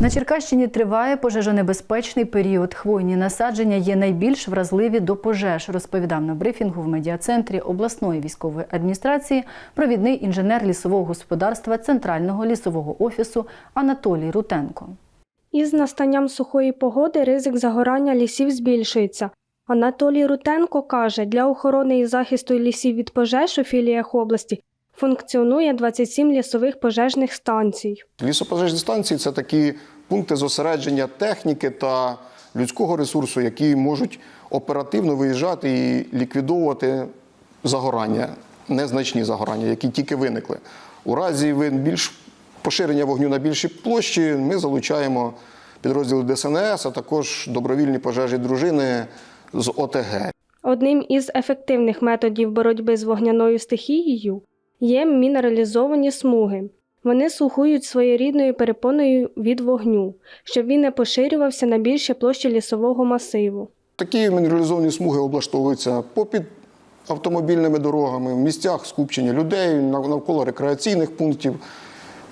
На Черкащині триває пожежонебезпечний період. Хвойні насадження є найбільш вразливі до пожеж, розповідав на брифінгу в медіа-центрі обласної військової адміністрації провідний інженер лісового господарства Центрального лісового офісу Анатолій Рутенко. Із настанням сухої погоди ризик загорання лісів збільшується. Анатолій Рутенко каже, для охорони і захисту лісів від пожеж у філіях області функціонує 27 лісових пожежних станцій. Лісопожежні станції це такі пункти зосередження техніки та людського ресурсу, які можуть оперативно виїжджати і ліквідовувати загорання, незначні загорання, які тільки виникли. У разі більш поширення вогню на більшій площі ми залучаємо підрозділи ДСНС, а також добровільні пожежі дружини з ОТГ. Одним із ефективних методів боротьби з вогняною стихією є мінералізовані смуги. Вони слугують своєрідною перепоною від вогню, щоб він не поширювався на більші площі лісового масиву. Такі мінералізовані смуги облаштовуються попід автомобільними дорогами, в місцях скупчення людей, навколо рекреаційних пунктів,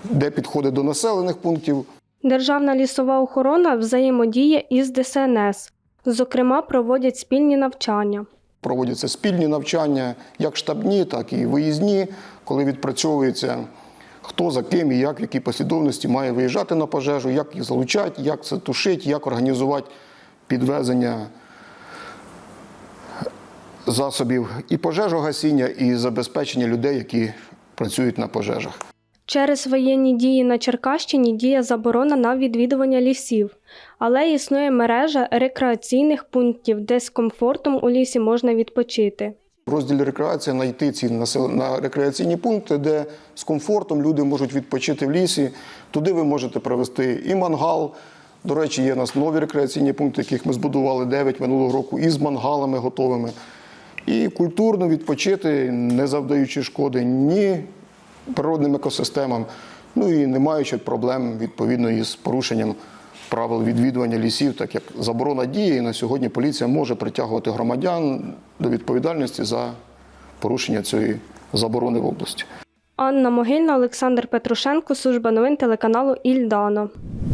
де підходить до населених пунктів. Державна лісова охорона взаємодіє із ДСНС, зокрема, проводять спільні навчання. Проводяться спільні навчання, як штабні, так і виїзні, коли відпрацьовується хто за ким і як, в якій послідовності має виїжджати на пожежу, як їх залучати, як це тушити, як організувати підвезення засобів і пожежогасіння, і забезпечення людей, які працюють на пожежах. Через воєнні дії на Черкащині діє заборона на відвідування лісів, але існує мережа рекреаційних пунктів, де з комфортом у лісі можна відпочити. В розділі рекреація знайти ці на рекреаційні пункти, де з комфортом люди можуть відпочити в лісі. Туди ви можете провести і мангал. До речі, є у нас нові рекреаційні пункти, яких ми збудували 9 минулого року, і з мангалами готовими. І культурно відпочити, не завдаючи шкоди ні природним екосистемам, ну і не маючи проблем відповідно із порушенням правил відвідування лісів, так як заборона діє, і на сьогодні поліція може притягувати громадян до відповідальності за порушення цієї заборони в області. Анна Могильна, Олександр Петрушенко, служба новин телеканалу Ільдана.